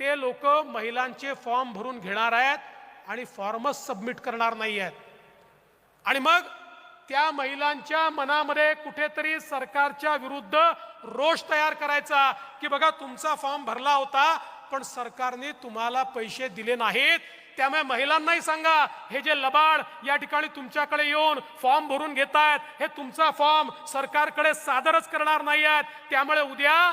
ते लोक महिलांचे फॉर्म भरून घेणार आहेत आणि फॉर्मच सबमिट करणार नाही आहेत. आणि मग त्या महिलांच्या मनामध्ये कुठेतरी सरकारच्या विरुद्ध रोष तयार करायचा की बघा तुमचा फॉर्म भरला होता पण सरकारने तुम्हाला पैसे दिले नाहीत. त्यामुळे महिलांनाही सांगा हे जे लबाड या ठिकाणी तुमच्याकडे येऊन फॉर्म भरून घेत आहेत हे तुमचा फॉर्म सरकारकडे सादरच करणार नाही आहेत. त्यामुळे उद्या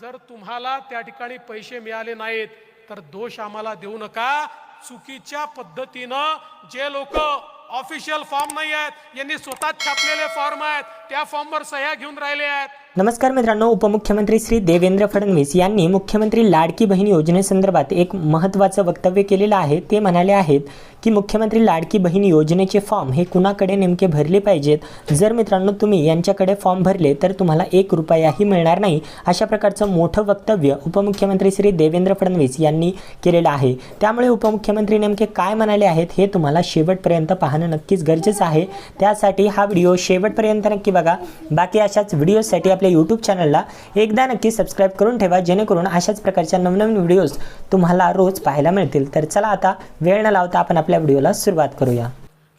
जर तुम्हाला त्या ठिकाणी पैसे मिळाले नाहीत तर दोष आम्हाला देऊ नका. चुकीच्या पद्धतीनं जे लोक ऑफिशियल फॉर्म नाही आहेत यांनी स्वतः छापलेले फॉर्म आहेत. त्या फॉर्मवर सह्या घेऊन राहिले आहेत. नमस्कार मित्रांनो उपमुख्यमंत्री श्री देवेंद्र फडणवीस यांनी मुख्यमंत्री लाडकी बहीण योजनेसंदर्भात एक महत्त्वाचं वक्तव्य केलेलं आहे. ते म्हणाले आहेत की मुख्यमंत्री लाडकी बहीण योजनेचे फॉर्म हे कुणाकडे नेमके भरले पाहिजेत? जर मित्रांनो तुम्ही यांच्याकडे फॉर्म भरले तर तुम्हाला एक रुपयाही मिळणार नाही अशा प्रकारचं मोठं वक्तव्य उपमुख्यमंत्री श्री देवेंद्र फडणवीस यांनी केलेलं आहे. त्यामुळे उपमुख्यमंत्री नेमके काय म्हणाले आहेत हे तुम्हाला शेवटपर्यंत पाहणं नक्कीच गरजेचं आहे. त्यासाठी हा व्हिडिओ शेवटपर्यंत नक्की बघा. बाकी अशाच व्हिडिओसाठी आपल्या यूट्यूब चॅनलला एकदा नक्की सबस्क्राईब करून ठेवा जेणेकरून अशाच प्रकारच्या नवनवीन व्हिडिओज तुम्हाला रोज पाहायला मिळतील. तर चला आता वेळ न लावता आपण आपल्या व्हिडिओला सुरुवात करूया.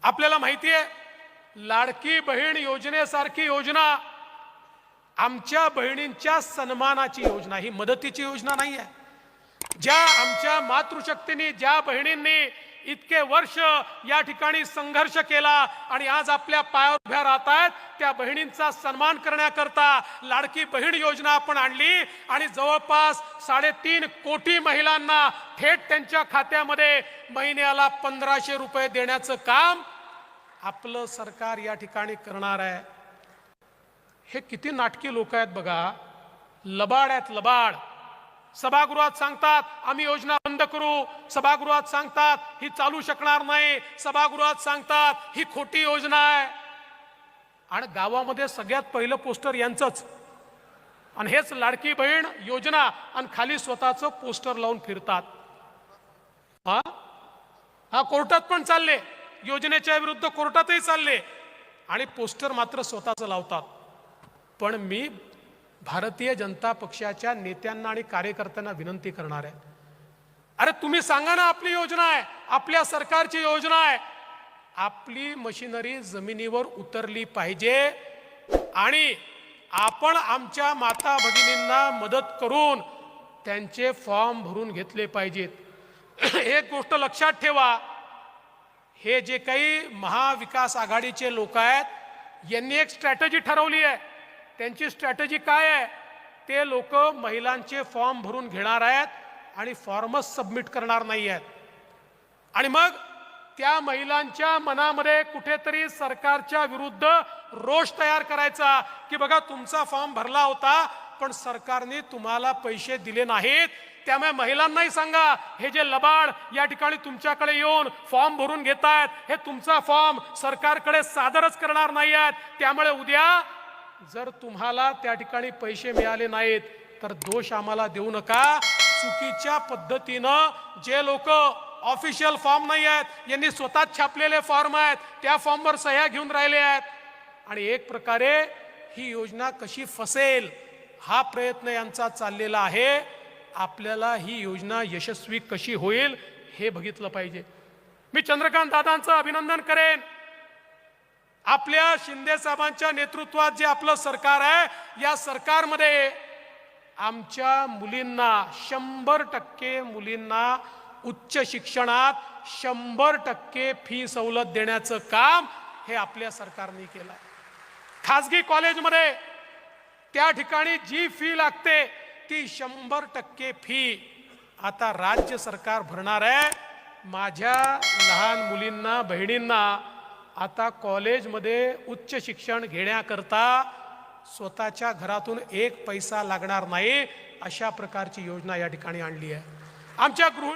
आपल्याला माहिती आहे लाडकी बहीण योजनेसारखी योजना आमच्या बहिणींच्या सन्मानाची योजना. ही मदतीची योजना नाही आहे ज्या आमच्या मातृशक्तीने ज्या बहिणींनी इतके वर्ष या ठिकाणी संघर्ष केला आणि आज आपल्या पायावर उभ्या राहत आहेत. त्या बहिणींचा सन्मान करण्याकरता लाडकी बहीण योजना आपण आणली आणि जवळपास साडेतीन कोटी महिलांना थेट त्यांच्या खात्यामध्ये महिन्याला पंधराशे रुपये देण्याचं काम आपलं सरकार या ठिकाणी करणार आहे. हे किती नाटकी लोक आहेत बघा. लबाड आहेत लबाड. सभागृहात सांगतात आम्ही योजना बंद करू. सभागृहात सांगतात ही चालू शकणार नाही. सभागृहात सांगतात ही खोटी योजना आहे. आणि गावामध्ये सगळ्यात पहिलं पोस्टर यांचंच. आणि हेच लाडकी बहीण योजना आणि खाली स्वतःचं पोस्टर लावून फिरतात. हा? हा कोर्टात पण चालले. योजनेच्या विरुद्ध कोर्टातही चालले. आणि पोस्टर मात्र स्वतःच लावतात. पण मी भारतीय जनता पक्षाच्या नेत्यांना आणि कार्यकर्त्यांना विनंती करणार आहे. अरे तुम्ही सांगा ना आपली योजना आहे आपल्या सरकारची योजना आहे. आपली मशिनरी जमिनीवर उतरली पाहिजे आणि आपण आमच्या माता भगिनींना मदत करून त्यांचे फॉर्म भरून घेतले पाहिजेत. एक गोष्ट लक्षात ठेवा हे जे काही महाविकास आघाडीचे लोक आहेत यांनी एक स्ट्रॅटजी ठरवली आहे. त्यांची स्ट्रॅटजी काय आहे? ते लोक महिलांचे फॉर्म भरून घेणार आहेत आणि फॉर्मच सबमिट करणार नाही आहेत. आणि मग त्या महिलांच्या मनामध्ये कुठेतरी सरकारच्या विरुद्ध रोष तयार करायचा की बघा तुमचा फॉर्म भरला होता पण सरकारने तुम्हाला पैसे दिले नाहीत. त्यामुळे महिलांनाही सांगा हे जे लबाड या ठिकाणी तुमच्याकडे येऊन फॉर्म भरून घेत आहेत हे तुमचा फॉर्म सरकारकडे सादरच करणार नाही आहेत. त्यामुळे उद्या जर तुम्हाला त्या ठिकाणी पैसे मिळाले नाहीत तर दोष आम्हाला देऊ नका. चुकीच्या पद्धतीनं जे लोक ऑफिशियल फॉर्म नाही आहेत यांनी स्वतः छापलेले फॉर्म आहेत त्या फॉर्मवर सह्या घेऊन राहिले आहेत. आणि एक प्रकारे ही योजना कशी फसेल हा प्रयत्न यांचा चाललेला आहे. आपल्याला ही योजना यशस्वी कशी होईल हे बघितलं पाहिजे. मी चंद्रकांत दादांचं अभिनंदन करेन. आपल्या शिंदे साहेबांच्या नेतृत्वात जे आपलं सरकार आहे या सरकारमध्ये आमच्या मुलींना शंभर टक्के मुलींना उच्च शिक्षणात शंभर टक्के फी सवलत देण्याचं काम हे आपल्या सरकारने केलं आहे. खाजगी कॉलेजमध्ये त्या ठिकाणी जी फी लागते ती शंभर टक्के फी आता राज्य सरकार भरणार आहे माझ्या लहान मुलींना बहिणींना आता कॉलेजमध्ये उच्च शिक्षण घेण्याकरता स्वतःच्या घरातून एक पैसा लागणार नाही अशा प्रकारची योजना या ठिकाणी आणली आहे. आमच्या गृह